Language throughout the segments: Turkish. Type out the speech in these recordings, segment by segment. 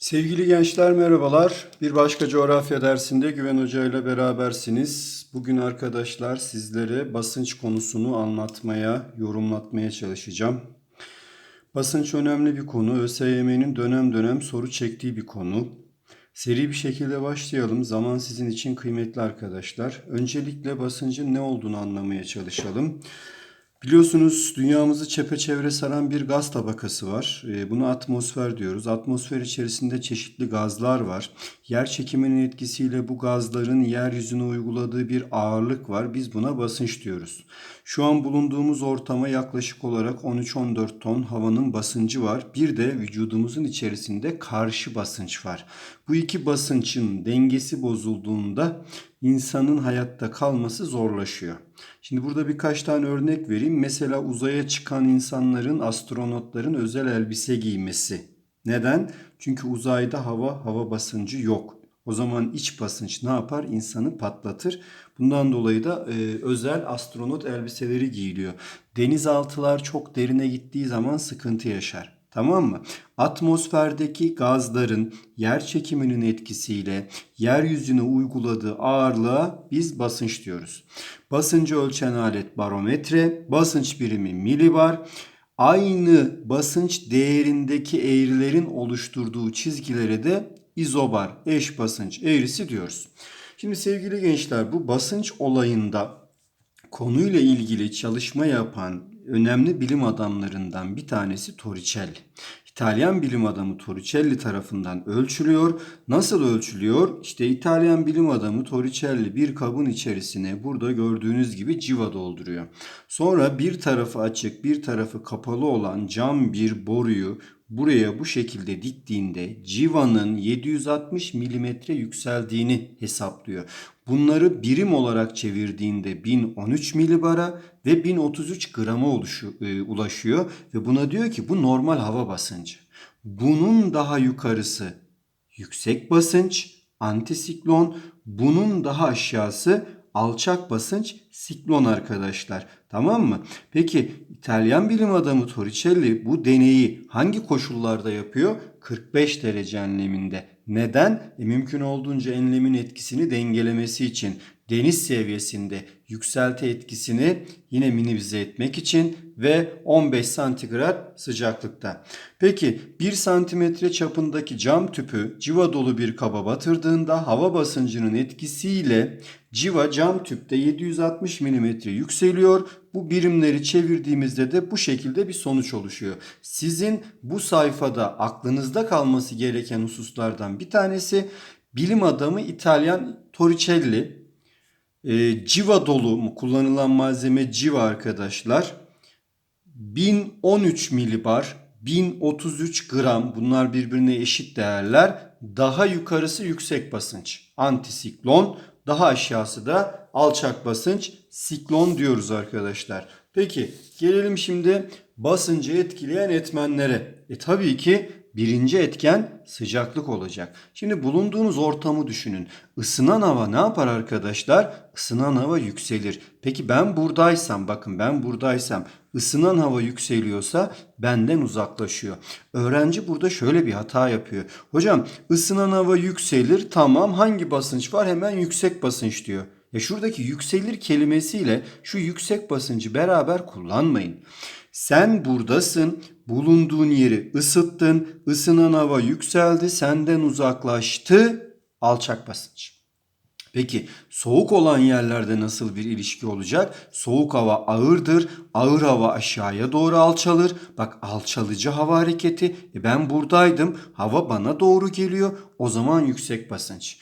Sevgili gençler merhabalar. Bir başka coğrafya dersinde Güven Hoca ile berabersiniz. Bugün arkadaşlar sizlere basınç konusunu anlatmaya, yorumlatmaya çalışacağım. Basınç önemli bir konu. ÖSYM'nin dönem dönem soru çektiği bir konu. Seri bir şekilde başlayalım. Zaman sizin için kıymetli arkadaşlar. Öncelikle basıncın ne olduğunu anlamaya çalışalım. Biliyorsunuz dünyamızı çepeçevre saran bir gaz tabakası var. Ee, Buna atmosfer diyoruz. Atmosfer içerisinde çeşitli gazlar var. Yer çekiminin etkisiyle bu gazların yeryüzüne uyguladığı bir ağırlık var. Biz buna basınç diyoruz. Şu an bulunduğumuz ortama yaklaşık olarak 13-14 ton havanın basıncı var. Bir de vücudumuzun içerisinde karşı basınç var. Bu iki basınçın dengesi bozulduğunda insanın hayatta kalması zorlaşıyor. Şimdi burada birkaç tane örnek vereyim. Mesela uzaya çıkan insanların, astronotların özel elbise giymesi. Neden? Çünkü uzayda hava, hava basıncı yok. O zaman iç basınç ne yapar? İnsanı patlatır. Bundan dolayı da e, özel astronot elbiseleri giyiliyor. Denizaltılar çok derine gittiği zaman sıkıntı yaşar. Tamam mı? Atmosferdeki gazların yer çekiminin etkisiyle yeryüzüne uyguladığı ağırlığa biz basınç diyoruz. Basıncı ölçen alet barometre, basınç birimi milibar. Aynı basınç değerindeki eğrilerin oluşturduğu çizgilere de izobar, eş basınç eğrisi diyoruz. Şimdi sevgili gençler bu basınç olayında konuyla ilgili çalışma yapan önemli bilim adamlarından bir tanesi Torricelli. İtalyan bilim adamı Torricelli tarafından ölçülüyor. Nasıl ölçülüyor? İşte İtalyan bilim adamı Torricelli bir kabın içerisine burada gördüğünüz gibi civa dolduruyor. Sonra bir tarafı açık, bir tarafı kapalı olan cam bir boruyu buraya bu şekilde diktiğinde civanın 760 milimetre yükseldiğini hesaplıyor. Bunları birim olarak çevirdiğinde 1013 milibara ve 1033 grama oluşu, e, ulaşıyor ve buna diyor ki bu normal hava basıncı. Bunun daha yukarısı yüksek basınç, antisiklon, bunun daha aşağısı alçak basınç siklon arkadaşlar. Tamam mı? Peki İtalyan bilim adamı Torricelli bu deneyi hangi koşullarda yapıyor? 45 derece enleminde. Neden? E, mümkün olduğunca enlemin etkisini dengelemesi için deniz seviyesinde yükselti etkisini yine minimize etmek için ve 15 santigrat sıcaklıkta. Peki 1 santimetre çapındaki cam tüpü civa dolu bir kaba batırdığında hava basıncının etkisiyle civa cam tüpte 760 mm yükseliyor. Bu birimleri çevirdiğimizde de bu şekilde bir sonuç oluşuyor. Sizin bu sayfada aklınızda kalması gereken hususlardan bir tanesi bilim adamı İtalyan Torricelli e, civa dolu mu kullanılan malzeme civa arkadaşlar. 1013 milibar, 1033 gram bunlar birbirine eşit değerler. Daha yukarısı yüksek basınç. Antisiklon, daha aşağısı da alçak basınç. Siklon diyoruz arkadaşlar. Peki gelelim şimdi basıncı etkileyen etmenlere. E tabii ki birinci etken sıcaklık olacak. Şimdi bulunduğunuz ortamı düşünün. Isınan hava ne yapar arkadaşlar? Isınan hava yükselir. Peki ben buradaysam bakın ben buradaysam ısınan hava yükseliyorsa benden uzaklaşıyor. Öğrenci burada şöyle bir hata yapıyor. Hocam ısınan hava yükselir tamam hangi basınç var hemen yüksek basınç diyor. Ya şuradaki yükselir kelimesiyle şu yüksek basıncı beraber kullanmayın. Sen buradasın, bulunduğun yeri ısıttın, ısınan hava yükseldi, senden uzaklaştı, alçak basınç. Peki soğuk olan yerlerde nasıl bir ilişki olacak? Soğuk hava ağırdır, ağır hava aşağıya doğru alçalır. Bak alçalıcı hava hareketi. E ben buradaydım, hava bana doğru geliyor. O zaman yüksek basınç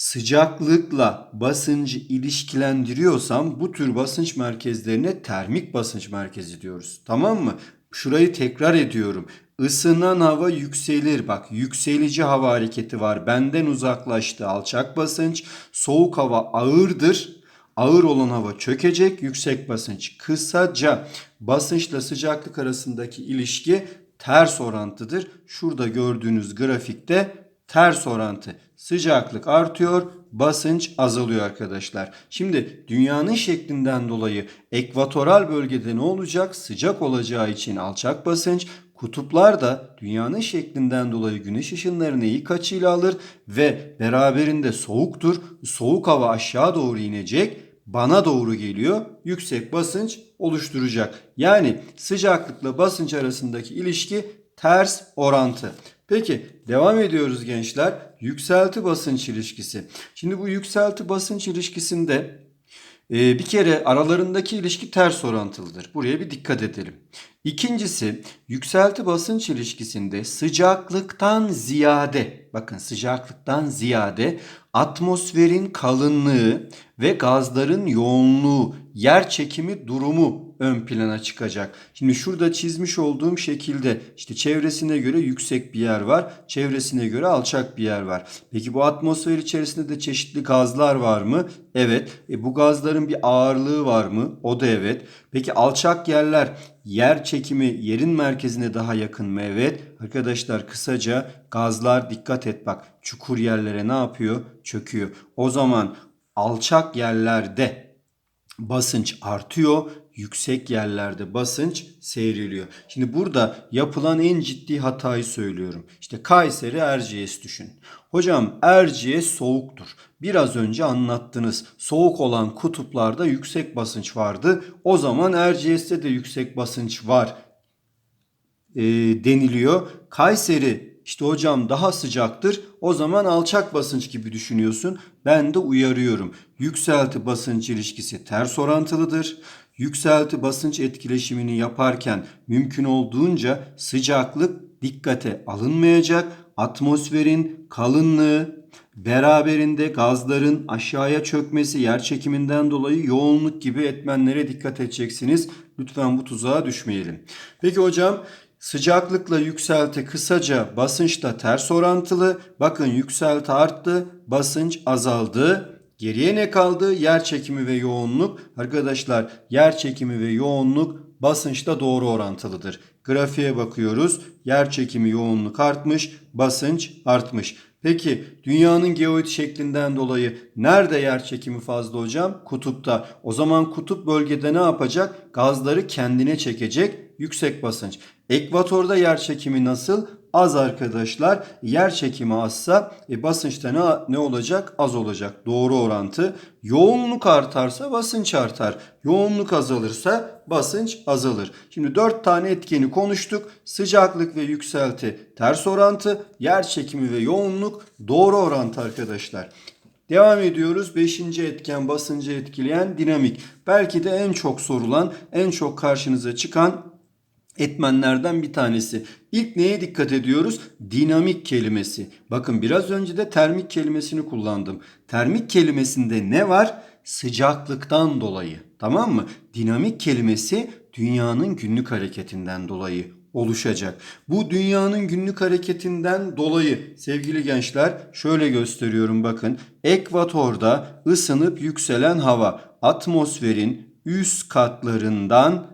sıcaklıkla basıncı ilişkilendiriyorsam bu tür basınç merkezlerine termik basınç merkezi diyoruz. Tamam mı? Şurayı tekrar ediyorum. Isınan hava yükselir. Bak yükselici hava hareketi var. Benden uzaklaştı alçak basınç. Soğuk hava ağırdır. Ağır olan hava çökecek. Yüksek basınç. Kısaca basınçla sıcaklık arasındaki ilişki ters orantıdır. Şurada gördüğünüz grafikte ters orantı. Sıcaklık artıyor, basınç azalıyor arkadaşlar. Şimdi dünyanın şeklinden dolayı ekvatoral bölgede ne olacak? Sıcak olacağı için alçak basınç, Kutuplar da dünyanın şeklinden dolayı güneş ışınlarını ilk açıyla alır ve beraberinde soğuktur. Soğuk hava aşağı doğru inecek bana doğru geliyor. Yüksek basınç oluşturacak. Yani sıcaklıkla basınç arasındaki ilişki ters orantı. Peki devam ediyoruz gençler. Yükselti basınç ilişkisi. Şimdi bu yükselti basınç ilişkisinde e, bir kere aralarındaki ilişki ters orantılıdır. Buraya bir dikkat edelim. İkincisi yükselti basınç ilişkisinde sıcaklıktan ziyade bakın sıcaklıktan ziyade atmosferin kalınlığı ve gazların yoğunluğu, yer çekimi durumu ön plana çıkacak. Şimdi şurada çizmiş olduğum şekilde işte çevresine göre yüksek bir yer var, çevresine göre alçak bir yer var. Peki bu atmosfer içerisinde de çeşitli gazlar var mı? Evet. E bu gazların bir ağırlığı var mı? O da evet. Peki alçak yerler yer çekimi yerin merkezine daha yakın mı? Evet. Arkadaşlar kısaca gazlar dikkat et bak çukur yerlere ne yapıyor? Çöküyor. O zaman alçak yerlerde basınç artıyor, yüksek yerlerde basınç seyriliyor. Şimdi burada yapılan en ciddi hatayı söylüyorum. İşte Kayseri Erciyes düşün. Hocam Erciyes soğuktur. Biraz önce anlattınız. Soğuk olan kutuplarda yüksek basınç vardı. O zaman Erciyes'te de yüksek basınç var e, deniliyor. Kayseri işte hocam daha sıcaktır. O zaman alçak basınç gibi düşünüyorsun. Ben de uyarıyorum. Yükselti basınç ilişkisi ters orantılıdır. Yükselti basınç etkileşimini yaparken mümkün olduğunca sıcaklık dikkate alınmayacak. Atmosferin kalınlığı, beraberinde gazların aşağıya çökmesi, yer çekiminden dolayı yoğunluk gibi etmenlere dikkat edeceksiniz. Lütfen bu tuzağa düşmeyelim. Peki hocam Sıcaklıkla yükselti kısaca basınçla ters orantılı. Bakın yükselti arttı, basınç azaldı. Geriye ne kaldı? Yer çekimi ve yoğunluk. Arkadaşlar yer çekimi ve yoğunluk basınçla doğru orantılıdır. Grafiğe bakıyoruz. Yer çekimi yoğunluk artmış, basınç artmış. Peki dünyanın geoid şeklinden dolayı nerede yer çekimi fazla hocam? Kutupta. O zaman kutup bölgede ne yapacak? Gazları kendine çekecek yüksek basınç. Ekvatorda yer çekimi nasıl? Az arkadaşlar. Yer çekimi azsa e, basınçta ne, ne olacak? Az olacak. Doğru orantı. Yoğunluk artarsa basınç artar. Yoğunluk azalırsa basınç azalır. Şimdi dört tane etkeni konuştuk. Sıcaklık ve yükselti ters orantı. Yer çekimi ve yoğunluk doğru orantı arkadaşlar. Devam ediyoruz. Beşinci etken basıncı etkileyen dinamik. Belki de en çok sorulan, en çok karşınıza çıkan etmenlerden bir tanesi. İlk neye dikkat ediyoruz? Dinamik kelimesi. Bakın biraz önce de termik kelimesini kullandım. Termik kelimesinde ne var? Sıcaklıktan dolayı. Tamam mı? Dinamik kelimesi dünyanın günlük hareketinden dolayı oluşacak. Bu dünyanın günlük hareketinden dolayı sevgili gençler şöyle gösteriyorum bakın. Ekvatorda ısınıp yükselen hava atmosferin üst katlarından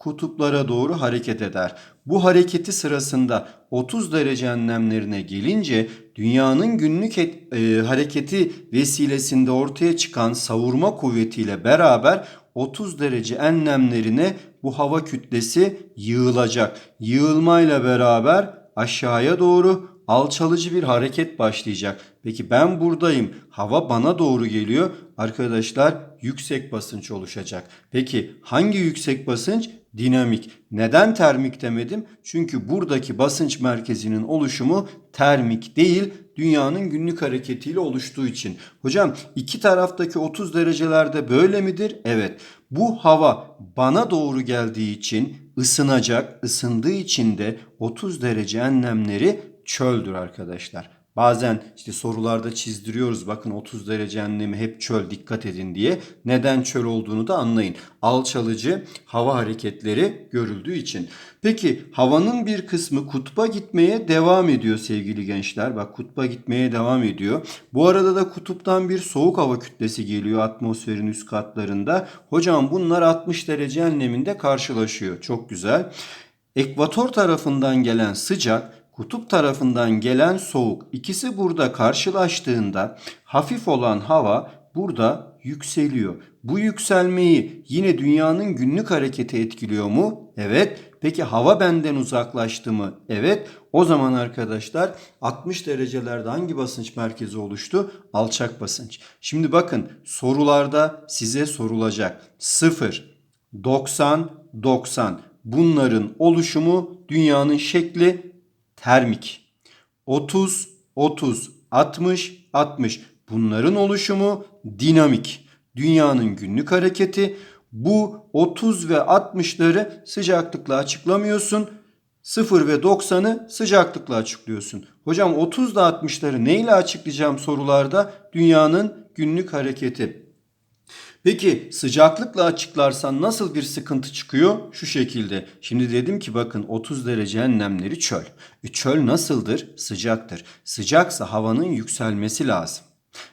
kutuplara doğru hareket eder. Bu hareketi sırasında 30 derece enlemlerine gelince dünyanın günlük et, e, hareketi vesilesinde ortaya çıkan savurma kuvvetiyle beraber 30 derece enlemlerine bu hava kütlesi yığılacak. Yığılmayla beraber aşağıya doğru alçalıcı bir hareket başlayacak. Peki ben buradayım. Hava bana doğru geliyor. Arkadaşlar yüksek basınç oluşacak. Peki hangi yüksek basınç? Dinamik. Neden termik demedim? Çünkü buradaki basınç merkezinin oluşumu termik değil, dünyanın günlük hareketiyle oluştuğu için. Hocam iki taraftaki 30 derecelerde böyle midir? Evet. Bu hava bana doğru geldiği için ısınacak, ısındığı için de 30 derece enlemleri çöldür arkadaşlar. Bazen işte sorularda çizdiriyoruz bakın 30 derece enlemi hep çöl dikkat edin diye. Neden çöl olduğunu da anlayın. Alçalıcı hava hareketleri görüldüğü için. Peki havanın bir kısmı kutba gitmeye devam ediyor sevgili gençler. Bak kutba gitmeye devam ediyor. Bu arada da kutuptan bir soğuk hava kütlesi geliyor atmosferin üst katlarında. Hocam bunlar 60 derece enleminde karşılaşıyor. Çok güzel. Ekvator tarafından gelen sıcak kutup tarafından gelen soğuk ikisi burada karşılaştığında hafif olan hava burada yükseliyor. Bu yükselmeyi yine dünyanın günlük hareketi etkiliyor mu? Evet. Peki hava benden uzaklaştı mı? Evet. O zaman arkadaşlar 60 derecelerde hangi basınç merkezi oluştu? Alçak basınç. Şimdi bakın sorularda size sorulacak 0, 90, 90 bunların oluşumu dünyanın şekli termik. 30, 30, 60, 60 bunların oluşumu dinamik. Dünyanın günlük hareketi bu 30 ve 60'ları sıcaklıkla açıklamıyorsun. 0 ve 90'ı sıcaklıkla açıklıyorsun. Hocam 30 ile 60'ları neyle açıklayacağım sorularda? Dünyanın günlük hareketi. Peki sıcaklıkla açıklarsan nasıl bir sıkıntı çıkıyor? Şu şekilde. Şimdi dedim ki bakın 30 derece enlemleri çöl. E çöl nasıldır? Sıcaktır. Sıcaksa havanın yükselmesi lazım.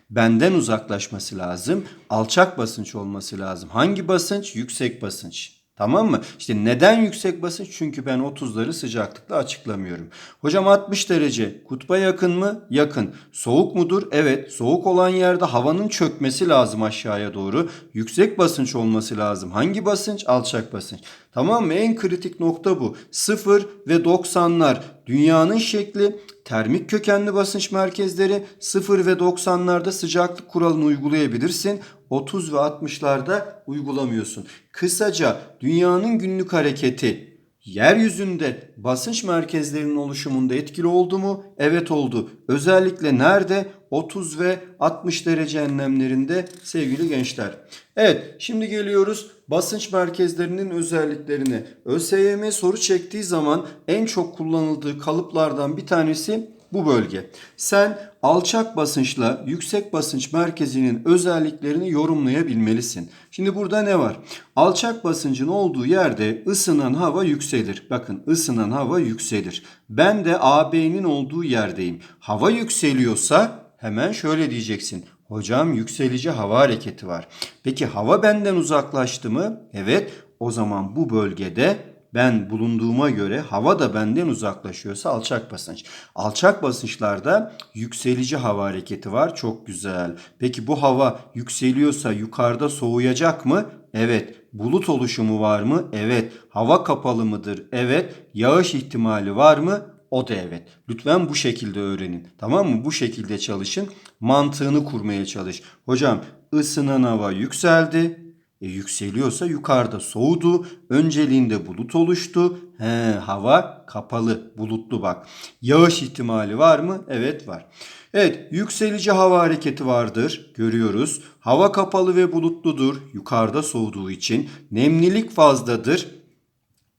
Benden uzaklaşması lazım. Alçak basınç olması lazım. Hangi basınç? Yüksek basınç. Tamam mı? İşte neden yüksek basınç? Çünkü ben 30'ları sıcaklıkla açıklamıyorum. Hocam 60 derece kutba yakın mı? Yakın. Soğuk mudur? Evet. Soğuk olan yerde havanın çökmesi lazım aşağıya doğru. Yüksek basınç olması lazım. Hangi basınç? Alçak basınç. Tamam mı? En kritik nokta bu. 0 ve 90'lar dünyanın şekli termik kökenli basınç merkezleri 0 ve 90'larda sıcaklık kuralını uygulayabilirsin. 30 ve 60'larda uygulamıyorsun. Kısaca dünyanın günlük hareketi yeryüzünde basınç merkezlerinin oluşumunda etkili oldu mu? Evet oldu. Özellikle nerede? 30 ve 60 derece enlemlerinde sevgili gençler. Evet şimdi geliyoruz basınç merkezlerinin özelliklerine. ÖSYM soru çektiği zaman en çok kullanıldığı kalıplardan bir tanesi bu bölge. Sen alçak basınçla yüksek basınç merkezinin özelliklerini yorumlayabilmelisin. Şimdi burada ne var? Alçak basıncın olduğu yerde ısınan hava yükselir. Bakın ısınan hava yükselir. Ben de AB'nin olduğu yerdeyim. Hava yükseliyorsa hemen şöyle diyeceksin. Hocam yükselici hava hareketi var. Peki hava benden uzaklaştı mı? Evet. O zaman bu bölgede ben bulunduğuma göre hava da benden uzaklaşıyorsa alçak basınç. Alçak basınçlarda yükselici hava hareketi var. Çok güzel. Peki bu hava yükseliyorsa yukarıda soğuyacak mı? Evet. Bulut oluşumu var mı? Evet. Hava kapalı mıdır? Evet. Yağış ihtimali var mı? O da evet. Lütfen bu şekilde öğrenin. Tamam mı? Bu şekilde çalışın. Mantığını kurmaya çalış. Hocam ısınan hava yükseldi. E, yükseliyorsa yukarıda soğudu. Önceliğinde bulut oluştu. He, hava kapalı, bulutlu bak. Yağış ihtimali var mı? Evet var. Evet, yükselici hava hareketi vardır. Görüyoruz. Hava kapalı ve bulutludur. Yukarıda soğuduğu için. Nemlilik fazladır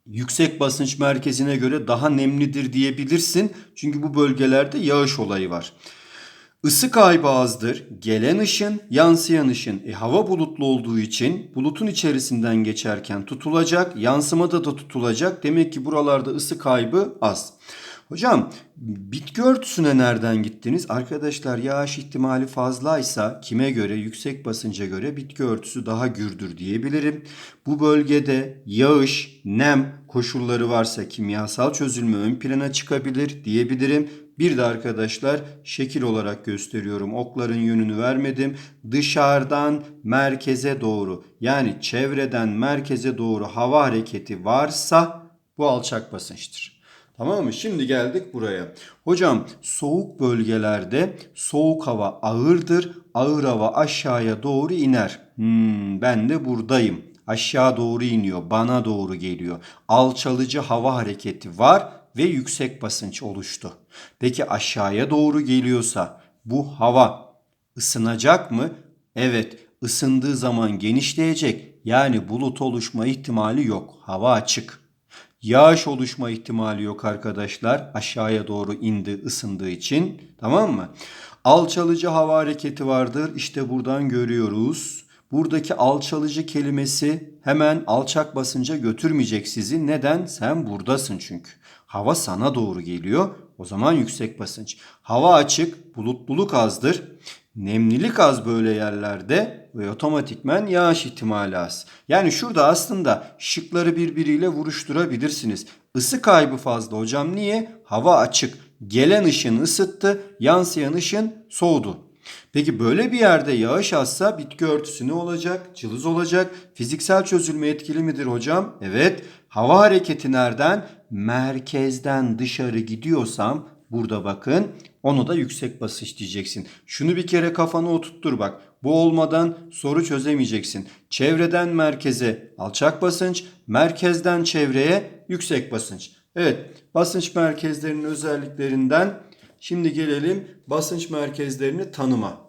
yüksek basınç merkezine göre daha nemlidir diyebilirsin. Çünkü bu bölgelerde yağış olayı var. Isı kaybı azdır. Gelen ışın, yansıyan ışın. E, hava bulutlu olduğu için bulutun içerisinden geçerken tutulacak, yansımada da tutulacak. Demek ki buralarda ısı kaybı az. Hocam bitki örtüsüne nereden gittiniz? Arkadaşlar yağış ihtimali fazlaysa kime göre yüksek basınca göre bitki örtüsü daha gürdür diyebilirim. Bu bölgede yağış, nem koşulları varsa kimyasal çözülme ön plana çıkabilir diyebilirim. Bir de arkadaşlar şekil olarak gösteriyorum. Okların yönünü vermedim. Dışarıdan merkeze doğru yani çevreden merkeze doğru hava hareketi varsa bu alçak basınçtır. Tamam mı? Şimdi geldik buraya. Hocam soğuk bölgelerde soğuk hava ağırdır. Ağır hava aşağıya doğru iner. Hmm, ben de buradayım. Aşağı doğru iniyor. Bana doğru geliyor. Alçalıcı hava hareketi var ve yüksek basınç oluştu. Peki aşağıya doğru geliyorsa bu hava ısınacak mı? Evet, ısındığı zaman genişleyecek. Yani bulut oluşma ihtimali yok. Hava açık. Yağış oluşma ihtimali yok arkadaşlar. Aşağıya doğru indi ısındığı için. Tamam mı? Alçalıcı hava hareketi vardır. İşte buradan görüyoruz. Buradaki alçalıcı kelimesi hemen alçak basınca götürmeyecek sizi. Neden? Sen buradasın çünkü. Hava sana doğru geliyor. O zaman yüksek basınç. Hava açık, bulutluluk azdır. Nemlilik az böyle yerlerde ve otomatikmen yağış ihtimali az. Yani şurada aslında şıkları birbiriyle vuruşturabilirsiniz. Isı kaybı fazla hocam niye? Hava açık. Gelen ışın ısıttı, yansıyan ışın soğudu. Peki böyle bir yerde yağış azsa bitki örtüsü ne olacak? Cılız olacak. Fiziksel çözülme etkili midir hocam? Evet. Hava hareketi nereden? Merkezden dışarı gidiyorsam burada bakın onu da yüksek basınç diyeceksin. Şunu bir kere kafana oturttur bak. Bu olmadan soru çözemeyeceksin. Çevreden merkeze alçak basınç, merkezden çevreye yüksek basınç. Evet, basınç merkezlerinin özelliklerinden şimdi gelelim basınç merkezlerini tanıma.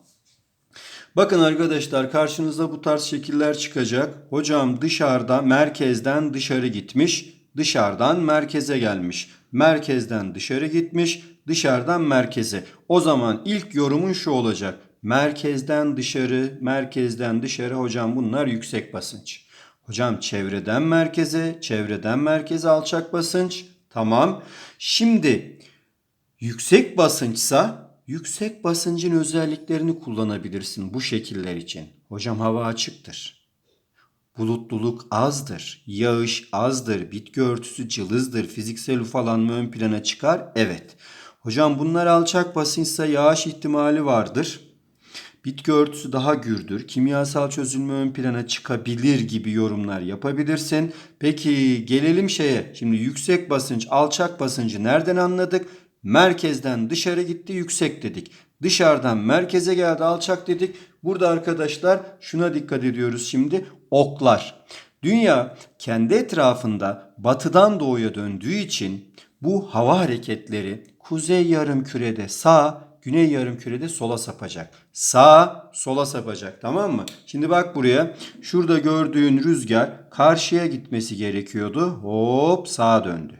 Bakın arkadaşlar karşınıza bu tarz şekiller çıkacak. Hocam dışarıda merkezden dışarı gitmiş, dışarıdan merkeze gelmiş. Merkezden dışarı gitmiş, dışarıdan merkeze. O zaman ilk yorumun şu olacak. Merkezden dışarı, merkezden dışarı hocam bunlar yüksek basınç. Hocam çevreden merkeze, çevreden merkeze alçak basınç. Tamam. Şimdi yüksek basınçsa yüksek basıncın özelliklerini kullanabilirsin bu şekiller için. Hocam hava açıktır. Bulutluluk azdır, yağış azdır, bitki örtüsü cılızdır, fiziksel ufalanma ön plana çıkar. Evet. Hocam bunlar alçak basınçsa yağış ihtimali vardır. Bitki örtüsü daha gürdür. Kimyasal çözülme ön plana çıkabilir gibi yorumlar yapabilirsin. Peki gelelim şeye. Şimdi yüksek basınç, alçak basıncı nereden anladık? Merkezden dışarı gitti yüksek dedik. Dışarıdan merkeze geldi alçak dedik. Burada arkadaşlar şuna dikkat ediyoruz şimdi. Oklar. Dünya kendi etrafında batıdan doğuya döndüğü için bu hava hareketleri kuzey yarım kürede sağ, güney yarım kürede sola sapacak. Sağ, sola sapacak tamam mı? Şimdi bak buraya. Şurada gördüğün rüzgar karşıya gitmesi gerekiyordu. Hop sağa döndü.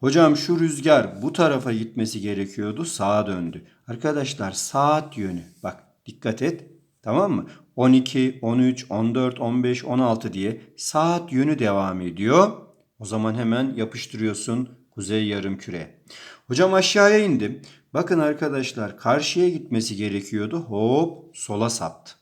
Hocam şu rüzgar bu tarafa gitmesi gerekiyordu. Sağa döndü. Arkadaşlar saat yönü. Bak dikkat et. Tamam mı? 12, 13, 14, 15, 16 diye saat yönü devam ediyor. O zaman hemen yapıştırıyorsun kuzey yarım küre. Hocam aşağıya indim. Bakın arkadaşlar karşıya gitmesi gerekiyordu. Hop sola saptı.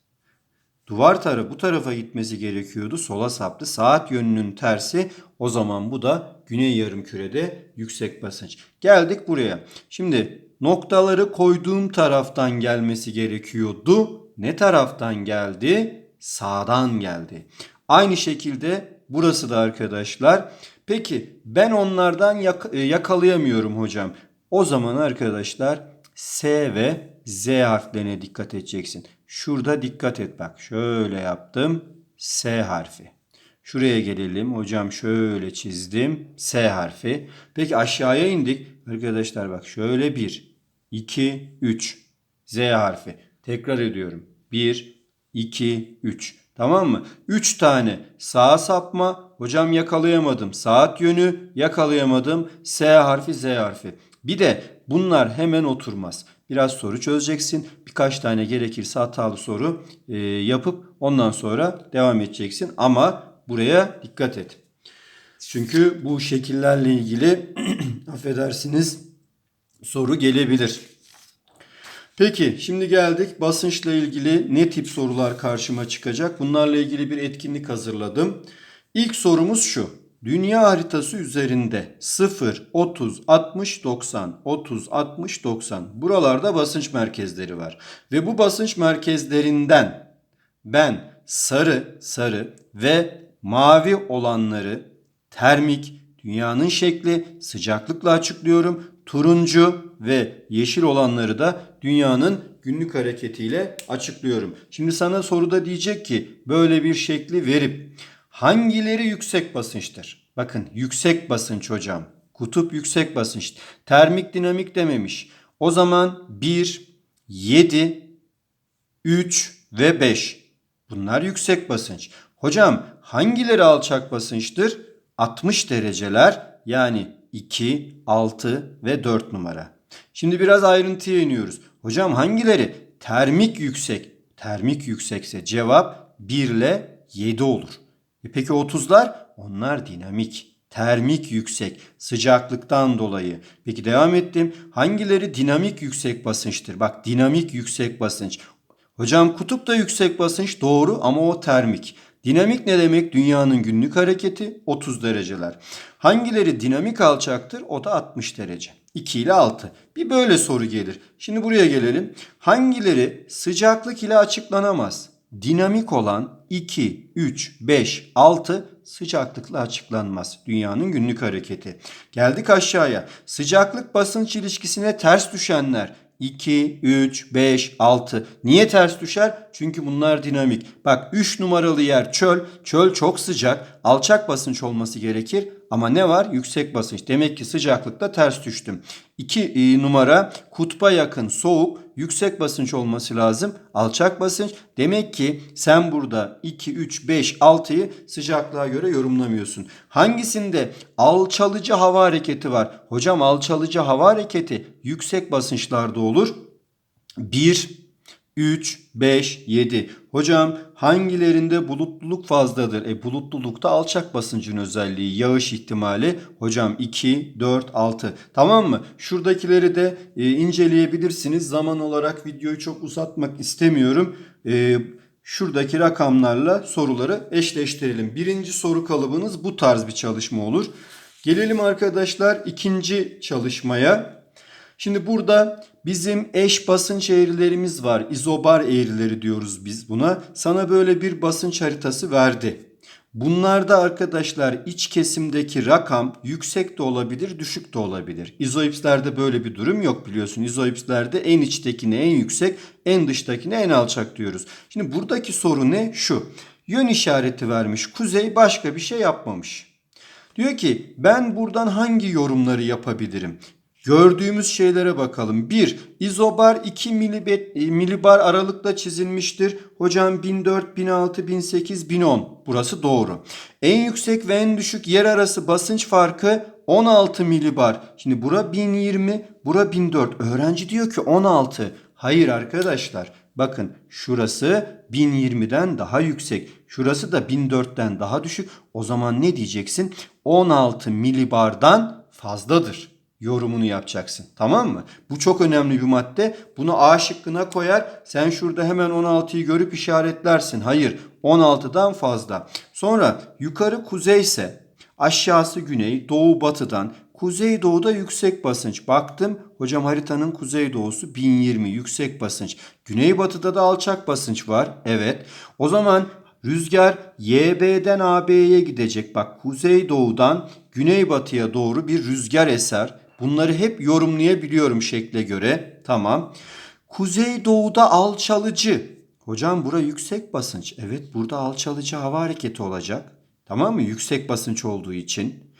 Duvar tarafı bu tarafa gitmesi gerekiyordu. Sola saptı. Saat yönünün tersi. O zaman bu da güney yarım kürede yüksek basınç. Geldik buraya. Şimdi noktaları koyduğum taraftan gelmesi gerekiyordu. Ne taraftan geldi? Sağdan geldi. Aynı şekilde burası da arkadaşlar. Peki ben onlardan yak- e, yakalayamıyorum hocam. O zaman arkadaşlar S ve Z harflerine dikkat edeceksin. Şurada dikkat et bak. Şöyle yaptım. S harfi. Şuraya gelelim. Hocam şöyle çizdim. S harfi. Peki aşağıya indik. Arkadaşlar bak şöyle 1, 2, 3. Z harfi. Tekrar ediyorum. 1, 2, 3. Tamam mı? 3 tane sağa sapma. Hocam yakalayamadım. Saat yönü yakalayamadım. S harfi, Z harfi. Bir de bunlar hemen oturmaz. Biraz soru çözeceksin. Birkaç tane gerekirse hatalı soru e, yapıp ondan sonra devam edeceksin. Ama buraya dikkat et. Çünkü bu şekillerle ilgili affedersiniz soru gelebilir. Peki şimdi geldik basınçla ilgili ne tip sorular karşıma çıkacak? Bunlarla ilgili bir etkinlik hazırladım. İlk sorumuz şu. Dünya haritası üzerinde 0, 30, 60, 90, 30, 60, 90 buralarda basınç merkezleri var. Ve bu basınç merkezlerinden ben sarı, sarı ve mavi olanları termik, dünyanın şekli, sıcaklıkla açıklıyorum. Turuncu ve yeşil olanları da dünyanın günlük hareketiyle açıklıyorum. Şimdi sana soruda diyecek ki böyle bir şekli verip hangileri yüksek basınçtır? Bakın yüksek basınç hocam. Kutup yüksek basınç. Termik dinamik dememiş. O zaman 1, 7, 3 ve 5. Bunlar yüksek basınç. Hocam hangileri alçak basınçtır? 60 dereceler yani 2, 6 ve 4 numara. Şimdi biraz ayrıntıya iniyoruz. Hocam hangileri termik yüksek? Termik yüksekse cevap 1 ile 7 olur. E peki 30'lar? Onlar dinamik. Termik yüksek sıcaklıktan dolayı. Peki devam ettim. Hangileri dinamik yüksek basınçtır? Bak dinamik yüksek basınç. Hocam kutup da yüksek basınç doğru ama o termik. Dinamik ne demek? Dünyanın günlük hareketi 30 dereceler. Hangileri dinamik alçaktır? O da 60 derece. 2 ile 6. Bir böyle soru gelir. Şimdi buraya gelelim. Hangileri sıcaklık ile açıklanamaz? Dinamik olan 2, 3, 5, 6 sıcaklıkla açıklanmaz. Dünyanın günlük hareketi. Geldik aşağıya. Sıcaklık basınç ilişkisine ters düşenler 2, 3, 5, 6. Niye ters düşer? Çünkü bunlar dinamik. Bak 3 numaralı yer çöl. Çöl çok sıcak. Alçak basınç olması gerekir. Ama ne var? Yüksek basınç. Demek ki sıcaklıkta ters düştüm. 2 numara kutba yakın soğuk. Yüksek basınç olması lazım. Alçak basınç. Demek ki sen burada 2, 3, 5, 6'yı sıcaklığa göre yorumlamıyorsun. Hangisinde alçalıcı hava hareketi var? Hocam alçalıcı hava hareketi yüksek basınçlarda olur. 1, 3, 5, 7. Hocam hangilerinde bulutluluk fazladır? E bulutlulukta alçak basıncın özelliği, yağış ihtimali. Hocam 2, 4, 6. Tamam mı? Şuradakileri de e, inceleyebilirsiniz. Zaman olarak videoyu çok uzatmak istemiyorum. E, şuradaki rakamlarla soruları eşleştirelim. Birinci soru kalıbınız bu tarz bir çalışma olur. Gelelim arkadaşlar ikinci çalışmaya. Şimdi burada bizim eş basınç eğrilerimiz var. İzobar eğrileri diyoruz biz buna. Sana böyle bir basınç haritası verdi. Bunlarda arkadaşlar iç kesimdeki rakam yüksek de olabilir, düşük de olabilir. İzoipslerde böyle bir durum yok biliyorsun. İzoipslerde en içtekine en yüksek, en dıştakine en alçak diyoruz. Şimdi buradaki soru ne? Şu. Yön işareti vermiş. Kuzey başka bir şey yapmamış. Diyor ki ben buradan hangi yorumları yapabilirim? Gördüğümüz şeylere bakalım. 1. İzobar 2 milibet, e, milibar aralıkta çizilmiştir. Hocam 1004, 1006, 1008, 1010. Burası doğru. En yüksek ve en düşük yer arası basınç farkı 16 milibar. Şimdi bura 1020, bura 1004. Öğrenci diyor ki 16. Hayır arkadaşlar. Bakın şurası 1020'den daha yüksek. Şurası da 1004'ten daha düşük. O zaman ne diyeceksin? 16 milibardan fazladır yorumunu yapacaksın. Tamam mı? Bu çok önemli bir madde. Bunu A şıkkına koyar. Sen şurada hemen 16'yı görüp işaretlersin. Hayır 16'dan fazla. Sonra yukarı kuzey ise aşağısı güney, doğu batıdan Kuzey doğuda yüksek basınç. Baktım hocam haritanın kuzey doğusu 1020 yüksek basınç. Güneybatıda da alçak basınç var. Evet. O zaman rüzgar YB'den AB'ye gidecek. Bak kuzey doğudan güneybatıya doğru bir rüzgar eser. Bunları hep yorumlayabiliyorum şekle göre. Tamam. Kuzey doğuda alçalıcı. Hocam bura yüksek basınç. Evet burada alçalıcı hava hareketi olacak. Tamam mı? Yüksek basınç olduğu için.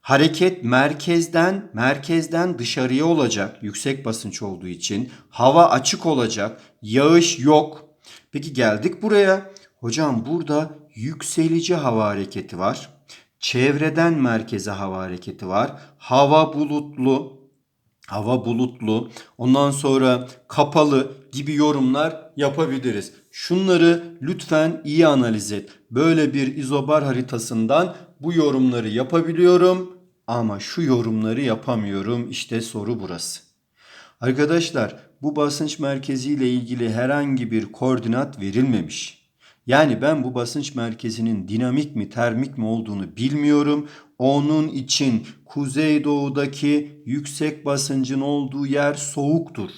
Hareket merkezden merkezden dışarıya olacak yüksek basınç olduğu için. Hava açık olacak. Yağış yok. Peki geldik buraya. Hocam burada yükselici hava hareketi var. Çevreden merkeze hava hareketi var. Hava bulutlu. Hava bulutlu. Ondan sonra kapalı gibi yorumlar yapabiliriz. Şunları lütfen iyi analiz et. Böyle bir izobar haritasından bu yorumları yapabiliyorum ama şu yorumları yapamıyorum. İşte soru burası. Arkadaşlar bu basınç merkezi ile ilgili herhangi bir koordinat verilmemiş. Yani ben bu basınç merkezinin dinamik mi termik mi olduğunu bilmiyorum. Onun için kuzeydoğudaki yüksek basıncın olduğu yer soğuktur.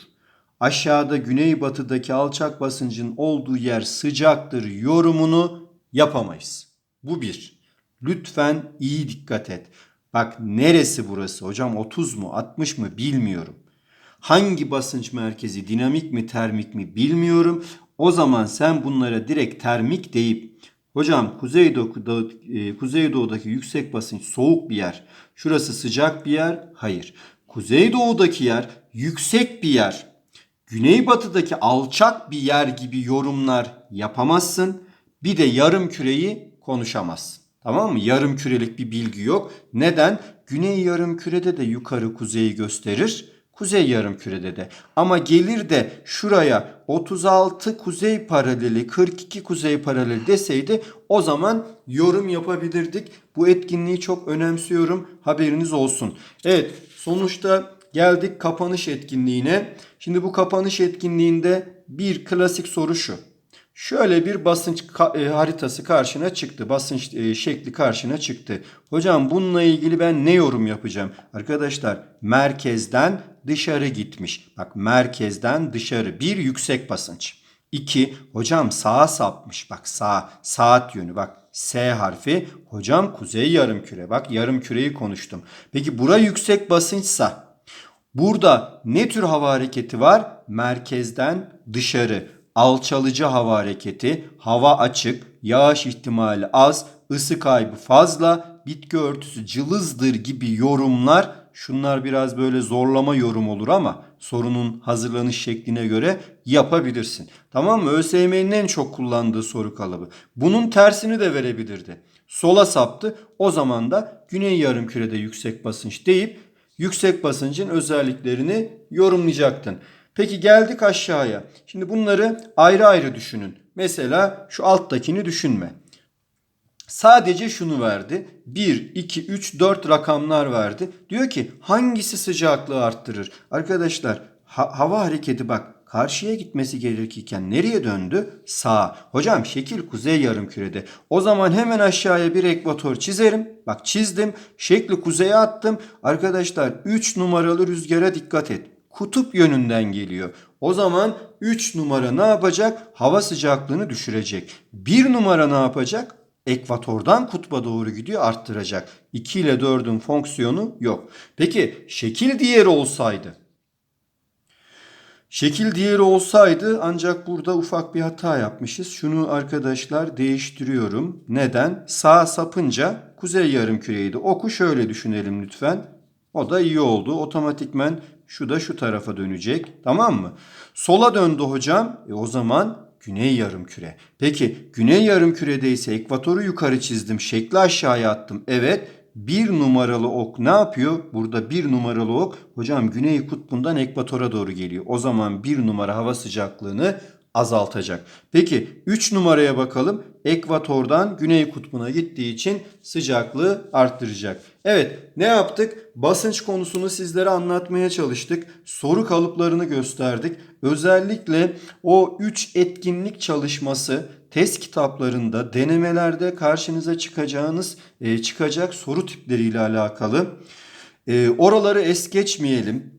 Aşağıda güneybatıdaki alçak basıncın olduğu yer sıcaktır yorumunu yapamayız. Bu bir. Lütfen iyi dikkat et. Bak neresi burası hocam 30 mu 60 mı bilmiyorum. Hangi basınç merkezi dinamik mi termik mi bilmiyorum. O zaman sen bunlara direkt termik deyip hocam Kuzeydoğu'da, e, Kuzeydoğu'daki yüksek basınç soğuk bir yer. Şurası sıcak bir yer. Hayır. Kuzeydoğu'daki yer yüksek bir yer. Güneybatıdaki alçak bir yer gibi yorumlar yapamazsın. Bir de yarım küreyi konuşamazsın. Tamam mı? Yarım kürelik bir bilgi yok. Neden? Güney yarım kürede de yukarı kuzeyi gösterir. Kuzey yarım kürede de. Ama gelir de şuraya 36 kuzey paraleli 42 kuzey paraleli deseydi o zaman yorum yapabilirdik. Bu etkinliği çok önemsiyorum. Haberiniz olsun. Evet sonuçta geldik kapanış etkinliğine. Şimdi bu kapanış etkinliğinde bir klasik soru şu. Şöyle bir basınç e, haritası karşına çıktı. Basınç e, şekli karşına çıktı. Hocam bununla ilgili ben ne yorum yapacağım? Arkadaşlar merkezden dışarı gitmiş. Bak merkezden dışarı bir yüksek basınç. 2. Hocam sağa sapmış. Bak sağ saat yönü bak S harfi. Hocam kuzey yarımküre. Bak yarımküreyi konuştum. Peki bura yüksek basınçsa Burada ne tür hava hareketi var? Merkezden dışarı. Alçalıcı hava hareketi, hava açık, yağış ihtimali az, ısı kaybı fazla, bitki örtüsü cılızdır gibi yorumlar şunlar biraz böyle zorlama yorum olur ama sorunun hazırlanış şekline göre yapabilirsin. Tamam mı? ÖSYM'nin en çok kullandığı soru kalıbı. Bunun tersini de verebilirdi. Sola saptı. O zaman da güney yarımkürede yüksek basınç deyip yüksek basıncın özelliklerini yorumlayacaktın. Peki geldik aşağıya. Şimdi bunları ayrı ayrı düşünün. Mesela şu alttakini düşünme. Sadece şunu verdi. 1, 2, 3, 4 rakamlar verdi. Diyor ki hangisi sıcaklığı arttırır? Arkadaşlar ha- hava hareketi bak karşıya gitmesi gerekirken nereye döndü? Sağa. Hocam şekil kuzey yarımkürede. O zaman hemen aşağıya bir ekvator çizerim. Bak çizdim. Şekli kuzeye attım. Arkadaşlar 3 numaralı rüzgara dikkat et. Kutup yönünden geliyor. O zaman 3 numara ne yapacak? Hava sıcaklığını düşürecek. 1 numara ne yapacak? ekvatordan kutba doğru gidiyor arttıracak. 2 ile 4'ün fonksiyonu yok. Peki şekil diğeri olsaydı? Şekil diğeri olsaydı ancak burada ufak bir hata yapmışız. Şunu arkadaşlar değiştiriyorum. Neden? Sağa sapınca kuzey yarımküreydi. Oku şöyle düşünelim lütfen. O da iyi oldu. Otomatikmen şu da şu tarafa dönecek. Tamam mı? Sola döndü hocam. E o zaman Güney yarımküre. Peki güney yarımkürede ise ekvatoru yukarı çizdim. Şekli aşağıya attım. Evet bir numaralı ok ne yapıyor? Burada bir numaralı ok hocam güney kutbundan ekvatora doğru geliyor. O zaman bir numara hava sıcaklığını azaltacak. Peki 3 numaraya bakalım. Ekvatordan güney kutbuna gittiği için sıcaklığı arttıracak. Evet ne yaptık? Basınç konusunu sizlere anlatmaya çalıştık. Soru kalıplarını gösterdik. Özellikle o 3 etkinlik çalışması test kitaplarında denemelerde karşınıza çıkacağınız e, çıkacak soru tipleriyle alakalı. E, oraları es geçmeyelim.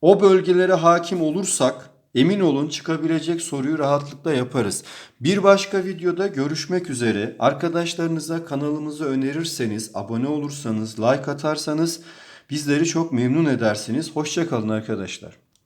O bölgelere hakim olursak Emin olun çıkabilecek soruyu rahatlıkla yaparız. Bir başka videoda görüşmek üzere. Arkadaşlarınıza kanalımızı önerirseniz, abone olursanız, like atarsanız bizleri çok memnun edersiniz. Hoşçakalın arkadaşlar.